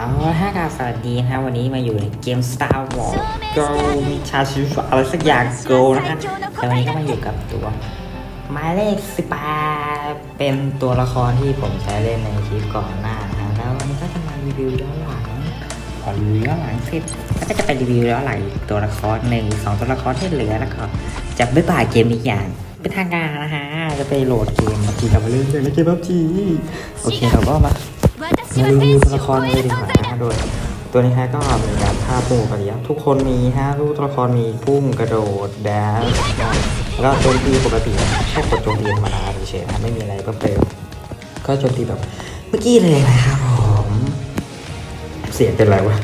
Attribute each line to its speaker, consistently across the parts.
Speaker 1: เอาละฮะกราบสวัสดีนะฮะวันนี้มาอยู่ในเกม Star Wars Go มีชาชิวอะไรสักอย่าง Go นะฮะแต่วันนี้ก็มาอยู่กับตัวหมายเลข18เป็นตัวละครที่ผมใช้เล่นในคลิปก่อนหน้านะฮะแล้ววันนี้ก็จะมารีวิวย้อนหลังพอรีวิวย้อนหลังเสร็จแล้วก็จะไปรีวิวย้อนหลังอีกตัวละครหนึ่งสองตัวละครที่เหลือแล้วก็จะไม่ป่ายเกมอีกอย่างเป็นทางการนะฮะจะไปโหลดเกมมาทีกับมาเล่นเกมในเกมพับจีโอเคเราก็มา
Speaker 2: 私
Speaker 1: มารีวิวตัวละครเลยดีกว่านะฮโดยตัวนี้ฮะก็มีการภาพปุ่มปริยับทุกคนมีฮะรูปตัวละครมีปุ่มกระโดดแดนแล้วก็โจมตีปกติแค่กดโจมตีธรรมดาเฉยๆไม่มีอะไรเพิ่มเติมก็โจมตีแบบเมื่อกี้เลยนะครับผมเสียงเป็นไรวะ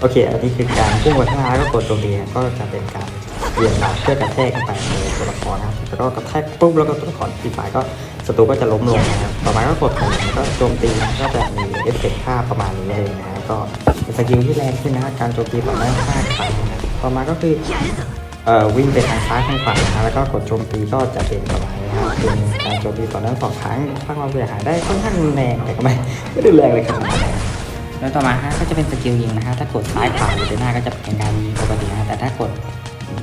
Speaker 1: โอเค อันนี้คือการพุ่งกระทาก็กดโจมตีก็จะเป็นการเปลี่ยนดาบเพื่อกระแทกกันไปในตัว ครนะครับแล้วก็กระแทกปุ๊บแล้วก็ตัวละครตีฝ่ายก็ศัตรูก็จะล้มลงนะครับต่อมาก็กดปุ่มก็โจมตีก็จะมีเอฟเฟกต์ภาประมาณนี้เลยนะฮะก็เป็นสกิลที่แรงขึ้นนะการโจมตีต่อหน้าห้าครั้งนะต่อมาก็คือเอ่อวิ่งไปทางซ้ายทางขวานะฮะแล้วก็กดโจมตีก็จะเป็นประมาณนี้ครับเป็นการโจมตีต่อเนื่องสองครั้งสร้างความเสียหายได้ค่อนข้างแรงแต่ก็ไม่ไม่รุนแรงเลยครับแล้วต่อมาฮะก็จะเป็นสกิลยิงนะฮะถ้ากดซ้ายขวาหรือไปหน้าก็จะเป็นการยิงปกตินะฮะแต่ถ้ากด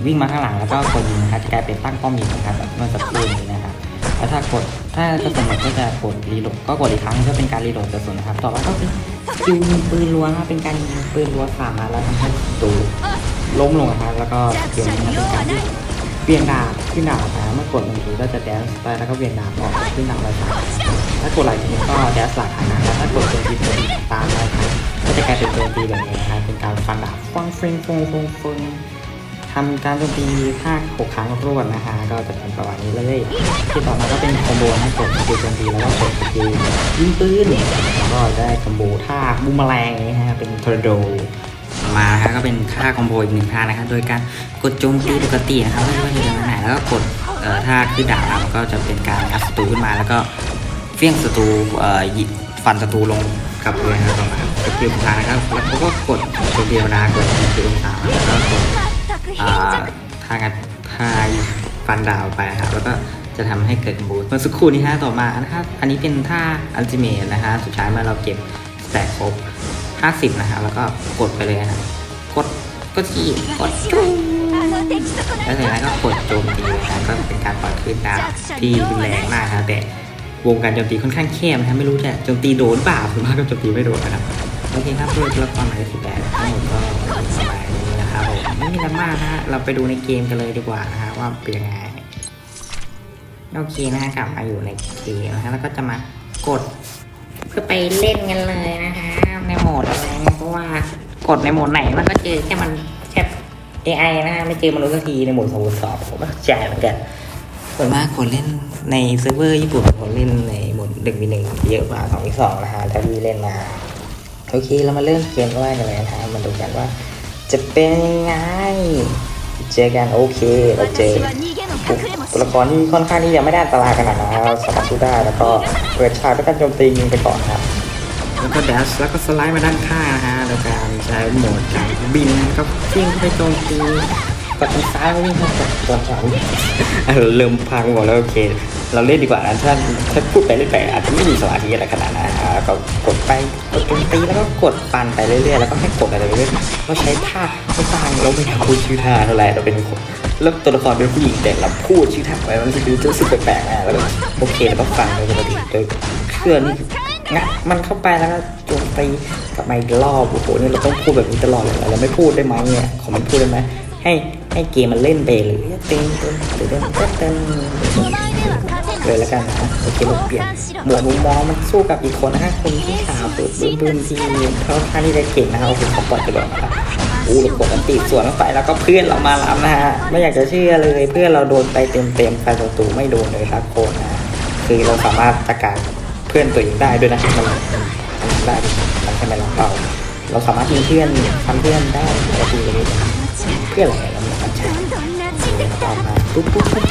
Speaker 1: วิ่งมาข้างหลังแล้วก็กดยิงนะฮะจะกลายเป็นตั้งป้อมยิงนะครับแบบเมื่อสักครู่นี้นะครับแล้วถ้ากดถ้ากระสุนหมดก็จะกดรีโหลดก็กดอีกครั้งก็เป็นการรีโหลดกระสุนนะครับ ต่อมาก็คือยิงปืนรัวนครับเป็นการยิงปืนรัวสามนัดแล้วทำให้ศัตรูล้มลงนะครับแล้วก็สกิลนี้นะเป็นการที่เปลี่ยนดาบขึ้นดาบนะเมื่อกดหนึ่งทีก็จะแดนไปแล้วก็เปลี่ยนดาบออกขึ้นดาบไรต่างๆถ้ากดหลายทีก็แดนหลายครั้งนะแล้วถ้ากดโจมตีตัวตามหลยครั้งก็จะกลายเป็นโจมตีแบบนี้นะครับเป็นการฟันดาบฟังเฟงฟงฟงฟง ทำการโจมตีห้าหกครั้งรวดนะฮะก็จะเป็นประมาณนี้เลย ที่ต่อมาก็เป็นคอมโบให้กดสกิลโจมตีแล้วก็กดสกิลยิงปืนแล้วก็ได้คอมโบท่าบูมแมลงนี้ฮะเป็นทอร์โดมานะครับก็เป็นค่าคอมโบอีกหนึ่งท่านะครับโดยการกดโจมตีปกตินะครับไม่ว่าจะเป็นไหนแล้วก็กดเอ่อท่าขึ้นดาบก็จะเป็นการงัดศัตรูขึ้นมาแล้วก็เฟี้ยงศัตรูเอ่อหยิบฟันศัตรูลงกับพื้นะครับประมาณสกิลสุดท้ายนะครับแล้วเขาก็กดตัวเดียวนากดสกิลองศาแล้วก็กด อ่าทางทายฟันดาวไปครับแล้วก็จะทำให้เกิดบูสเมื่อสักครู่นี้ฮะต่อมานะครับอันนี้เป็นท่าอัลติเมทนะฮะสุดท้ายมาเราเก็บแตกครบ 50 นะฮะแล้วก็กดไปเลยนะกดก็ที่กดจุ้งแล้วสุดท้ายก็กดโจมตีนะก็เป็นการปล่อยคลื่นดาวที่รุนแรงมากครับแต่วงการโจมตีค่อนข้างเข้มนะไม่รู้จะโจมตีโดนบ่าหรือว่าโจมตีไม่โดนนะครับโอเคครับเพื่อนละครหมายเลขสิแปดทั้งหมดก็ ไม่มีอะไรมากนะฮะเราไปดูในเกมกันเลยดีกว่านะฮะว่าเป็นยังไงโอเคนะฮะกลับมาอยู่ในเกมนะฮะแล้วก็จะมากดเพื่อไปเล่นกันเลยนะคะในโหมดอะไรนะเพราะว่ากดในโหมดไหนมันก็เจอแค่มันแค่ AI นะฮะไม่เจอมนุษย์สักทีในโหมดสมุดสอบผมก็เข้าใจเหมือนกันส่วนมากคนเล่นในเซิร์ฟเวอร์ญี่ปุ่นคนเล่นในโหมดหนึ่งมีหนึ่งเยอะกว่าสองมีสองนะฮะถ้าพี่เล่นมาโอเคเรามาเริ่มเกมกกันเลยนะฮะมาดูกันว่า จะเป็นยังไง เจอกันโอเคเราเจอตัวละครที่ค่อนข้างที่ยังไม่ได้อันตรายขนาดนั้นสามารถสู้ได้แล้วก็เปิดฉากด้วยการโจมตียิงไปก่อนครับแล้วก็ดัชแล้วก็สไลด์มาด้านข้างนะฮะโดยการใช้โหมดการบินก็จิ้งไปโจมตี กดทางซ้ายวิ่งเข้ากดตัวขวาเออเริ่มพังหมดแล้วโอเค เราเล่นดีกว่านะถ้าถ้าพูดไปเรื่อยๆอาจจะไม่มีสมาธิอะไรขนาดนั้นนะฮะก็กดไปกดตีแล้วก็กดฟันไปเรื่อยๆแล้วก็ให้กดอะไรไปเรื่อยๆเราใช้ท่าต่างเราไม่อยากพูดชื่อท่าเท่าไรเราเป็นคนแล้วตัวละครเป็นผู้หญิงแต่เราพูดชื่อท่าไปมันจะดูรู้สึกแปลกๆนะแล้วก็โอเคแล้วก็ฟังโดยปกติโดยเครื่องนี่งัดมันเข้าไปแล้วก็โจมตีกลับมาอีกรอบโอ้โหนี่เราต้องพูดแบบนี้ตลอดเลยเหรเราไม่พูดได้ไหมเนี่ยขอมันพูดได้ไหมให้ ให้เกมมันเล่นไปเลยตึงตึงตึงตึงตึงตึงเลยแล้วกันนะโอเคเราเปลี่ยนหมวดมุมมองมันสู้กับอีกคนห้าคนที่ขาวปืนปืนที่เขาท่านี่ได้เก่งนะครับโอเคขอปล่อยไปก่อนนะครับอู้หลบกดอันติสวนไปแล้วก็เพื่อนเรามาล้ำนะฮะไม่อยากจะเชื่อเลยเพื่อนเราโดนไปเต็มเต็มไปประตูไม่โดนเลยครับโคนนะคือเราสามารถจัดการเพื่อนตัวเองได้ด้วยนะมันมันได้ทำให้มันเราเราสามารถยิงเพื่อนทำเพื่อนได้ประตูเลย เพื่อนแะไร
Speaker 2: กันนะครับ
Speaker 1: ออกมาปุ๊บปุ๊บปุ๊บ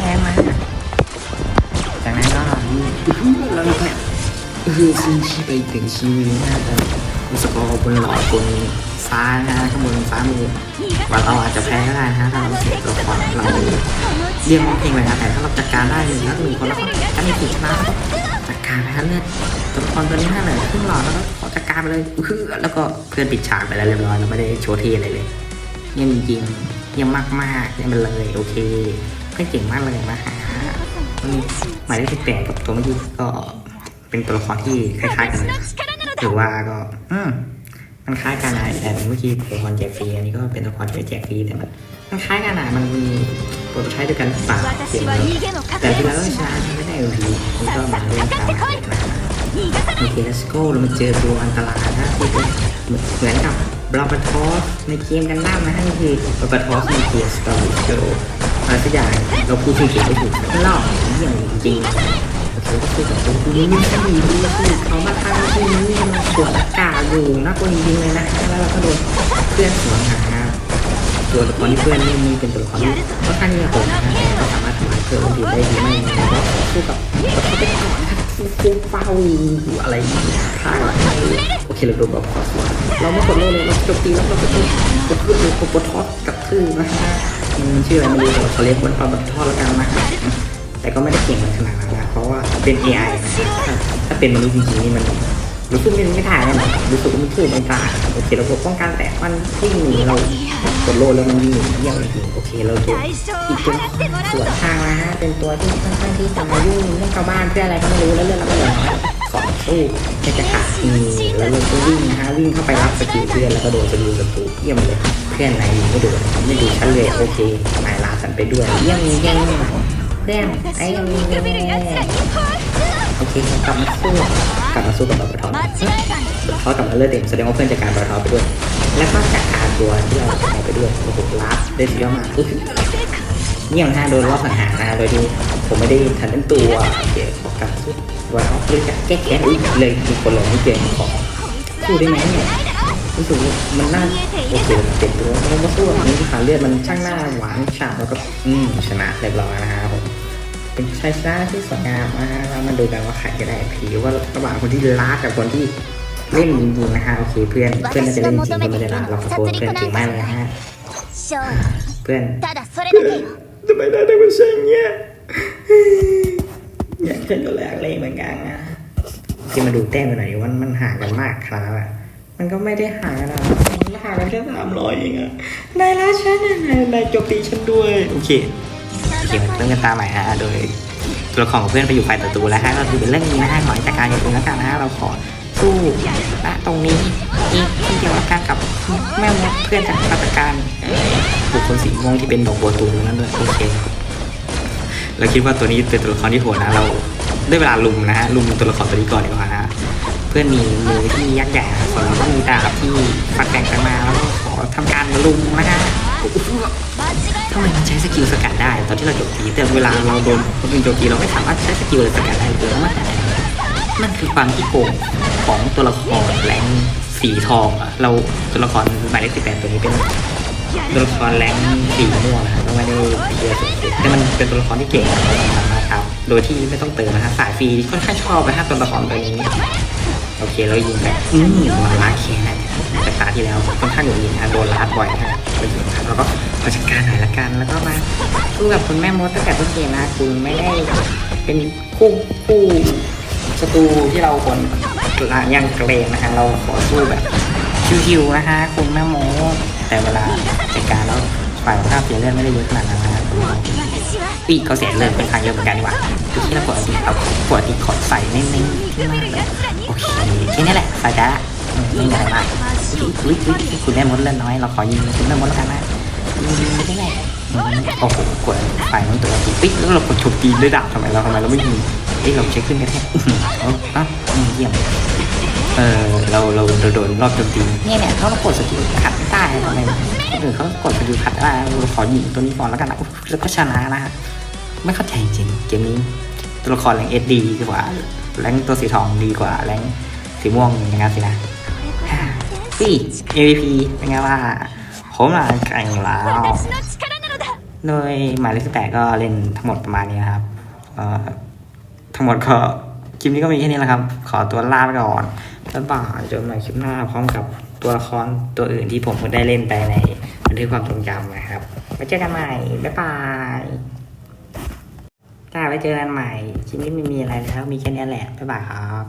Speaker 1: แรงมาจากนั้นก็แล้วเนี่ยคือขึ้นที่ไปถึงชีวิตน่าจะมีสกอร์บนหลอดบนฟ้านะข้างบนฟ้ามือว่าเราอาจจะแพ้ก็ได้ฮะถ้าเราเสียตัวก่อนเราเรียกมองเพองเลยนะแต่ถ้าเราจัดการได้หนึ่งนัดหนึ่คนแล้วก็จะมีผิดนะ การไปครับเลือดตัวละครตัวนี้ถ้าเลยอครึ่งหลอดแล้วก็ขอจัดการไปเลยแล้วก็เพื่อนปิดฉากไปแล้วเรียบร้อยเราไม่ได้โชว์เทีอะไรเลยเยี่ยมจริงเยี่ยมมากๆเยี่ยมไปเลยโอเคเพื่อนเก่งมากเลยนะฮะหมายเลขที่แปดกับตัวเมื่อกี้ก็เป็นตัวละครที่คล้ายๆกัน
Speaker 2: ถื
Speaker 1: อว่าก็อืมมันคล้ายกันนะแต่เมื่อกี้ตัวละครแจกฟรีอันนี้ก็เป็นตัวละครที่แจกฟรีแต่ คล้ายๆกันอะมันมีโปรโตไทป์เดียกันฝามเสีย
Speaker 2: ง
Speaker 1: แต่ที่เราต้
Speaker 2: อง
Speaker 1: ชา
Speaker 2: ร์
Speaker 1: ไม่ได้อยู่นี่ก็มาเล่นตามโอเค
Speaker 2: เลส
Speaker 1: โก้เรามาเจอตัวอันตรายนะคือเหมือนกับบลาบทอสในเกมดังนั้นนะฮะนี่คือบลาบทอสในเกมสตอรี่โจอะไรสักอย่างเราพูดชื่เกมไม่ถูกเล่าอย่างจริงผมคือแบบคนนี้ไม่ใช่ดีคือเขามาทางที่นี่มันกดอากาศอยู่นะคนยิงเลยนะแล้วเราก็โดนเพื่อนสวนหา ตัวละครที่เพื่อนนี่มีเป็นตัวละครที่ค่อนข้างที่จะโหดนะก็สามารถทำลายเพื่อนคนอื่นได้ดีมากแล้วก็สู้กับเขาเป็นก่อนนะครับฟูเป้าอะไรข้างโอเคเราโดนแบบคอสวเราไม่กดโลเลยเราจมตีแล้วเราก็ต้องกดเพื่อนกดกดทอดกับทื่อนะฮะมันชื่ออะไรไม่รู้แต่เขาเรียกว่าปลาบัตทอดแล้วกันนะแต่ก็ไม่ได้เก่งขนาดนั้นนะเพราะว่าเป็น AI นะถ้าเป็นมนุษย์จริงๆนี่มัน รู้สึกมันไม่ถ่ายเลยรู้สึกว่ามันถือมันตาโอเคเราป้องกันแต่มันวิ่งหนีเรากดโลแล้วมันวิ่งหนีเยี่ยมจริงโอเคเราดูอีกตัวสวนทางนะฮะเป็นตัวที่ค่อนข้างที่จะมายุ่งเรื่องชาวบ้านเพื่ออะไรก็ไม่รู้แล้วเรื่องเราก็เหลือสองสู้แค่จะขาดมีแล้วเราก็วิ่งนะฮะวิ่งเข้าไปรับสกิลเพื่อนแล้วก็โดนสกิลศัตรูเยี่ยมเลยเพื่อนไหนไม่ดูไม่ดูชั้นเลยโอเคนายลาสันไปด้วยเยี่ยมเยี่ยมเพื่อนไอ้ยังมี โอเคกลับมาสู้กลับมาสู้กับบาบาทอ
Speaker 2: นบา
Speaker 1: อนกลับมาเลือดเต็มแสดงว่าเพื่อนจะการบาทอนไปด้วย แล้วก็จัดการตัวที่เราเอาไปด้วยโอ้โหลับเด้สุดยอดมากเนี่ยนะฮะโดนรอบสังหารนะโดยที่ผมไม่ได้ทันตั้งตัวเดี๋ยวขอกลับสู้ว่าเอาเรื่อะแก้แค้นอุ้เลยมีคนหลงที่เกมขอสู้ได้ไหมเนี่ยรู้สึกมันน่าโอเคเจ็บตัวแล้วก็สู้แบบนี้ขาเลือดมันช่างน่าหวานฉ่ำแล้วก็อืมชนะเรียบร้อยนะครับผม เป็นชายชนะที่สวยงามมากแล้วมันดูกันว่าใครจะได้ผีว่าระหว่างคนที่รักกับคนที่เล่นจริงๆนะฮะโอเคเพื่อนเพื่อนน่าจะเล่นจริงก็ไม่ได้รัเราขอโทษเพื่อนจริงมากเลยฮะเพื่อนทำไมได้แต่เป็นเช่นเงี้ยอยางเพื่อนก็เลยอยากเล่นเหมือนกันนะที่มาดูแต้มหน่อยว่ามันห่างกันมากครับอะมันก็ไม่ได้ห่างนะมันห่างกันแค่สามร้อยเองอะนายรักฉันนะนายจบตีฉันด้วยโอเค เขียเรื่องกันตาใหม่ฮะโดยตัวของเพื่อนไปอยู่ฝ่ายตัวตรูแล้วฮะก็คือเป็นเรื่องนี้นะฮะขอจัดการอย่างตรงนั้นกันนะฮะเราขอสู้นะตรงนี้นี่ที่เกี่ยวกับการกับแม่มดเพื่อนจากราตการบุคคลสีม่วงที่เป็นดอกบัวตูนนั่นด้วยโอเคเราคิดว่าตัวนี้เป็นตัวละครที่โหดนะเราได้เวลาลุมนะฮะลุมตัวละครตัวนี้ก่อนดีกว่านะเพื่อนมีมือที่ยักษ์ใหญ่ส่วนเราก็มีตาที่ฟัดแกงกันมาแล้วก็ขอทำการลุมนะฮะำไมมันใช้สกิลสกัดได้ตอนที่เราโจมตีแต่เวลาเราโดนคนอื่นโจมตีเราไม่สามารถใช้สกิลสกัดได้เลยมันนั่นคือความที่โกงของตัวละครแรงสีทองอะเราตัวละครหมายเลขสิบแปดตัวนี้เป็นตัวละครแรงสีม่วงนะครับไม่ได้เยอะสุดแต่มันเป็นตัวละครที่เก่งสามารถครับโดยที่ไม่ต้องเติมนะฮะสายฟรีค่อนข้างชอบนะฮะตัวละครตัวนี้โอเคเรายิงแบบอืมมาลาแค นแต่ตาที่แล้วค่อนข้างหนุนยิงนโดนล้าบ่อยนะเรายิงนะแล้วก็มาจัดการหน่อยละกัน แล้วก็มาสู้กับคุณแม่มดตั้งแต่ต้นเกมนะคุณไม่ได้เป็นคู่คู่ศัตรูที่เราควรละยังเกรงนะฮะเราขอสู้แบบชิวๆนะฮะคุณแม่มดแต่เวลาจัดการแล้วฝ่ายภาพเสียเลือดไม่ได้เยอะขนาดนั้นนะฮะปีกเขาเสียเลือดค่อนข้างเยอะเหมือนกันดีกว่าคือที่เราปกติเอาปกติขอใส่เน้นๆที่มากเลยโอเคแค่นี้แหละสายจ้าอืมไม่มีอะไรมาก อุ๊ยอุ๊ยคุณแม่มดเล่นน้อย เราขอยิงคุณแม่มดแล้วกันนะยิงไม่ได้ไงโอ้โหกดไฟมันตัวตีปิ๊กแล้วเรากดฉุบตีด้วยดาบทำไมเราทำไมเราไม่ยิงเอ้ยเราใช้ขึ้นกระแทกอื้อหือเอาอะอืมเยี่ยมเออเราเราโดนรอบโจมตีเนี่ยเนี่ยเขากดสกิลขัดไม่ได้ทำไมคนอื่นเขากดสกิลขัดได้เราขอยิงตัวนี้ก่อนแล้วกันนะแล้วก็ชนะนะฮะไม่เข้าใจจริงเกมนี้ตัวละครแรงเอสดีดีกว่าแรงตัวสีทองดีกว่าแรงสีม่วงอย่างนั้นสินะ ซี่ MVP เป็นไงว่า ผมลาแข่งแล้วโดยหมายเลขสิบแปดก็เล่นทั้งหมดประมาณนี้นะครับทั้งหมดก็คลิปนี้ก็มีแค่นี้แหละครับ ขอตัวลาไปก่อนแล้วบ่ายจนมาคลิปหน้าพร้อมกับตัวละครตัวอื่นที่ผมได้เล่นไปในบันทึกความทรงจำนะครับไว้เจอกันใหม่ บ๊ายบายจ้าไว้เจอกันใหม่คลิปนี้ไม่มีอะไรแล้ว มีแค่นี้แหละ บ๊ายบายครับ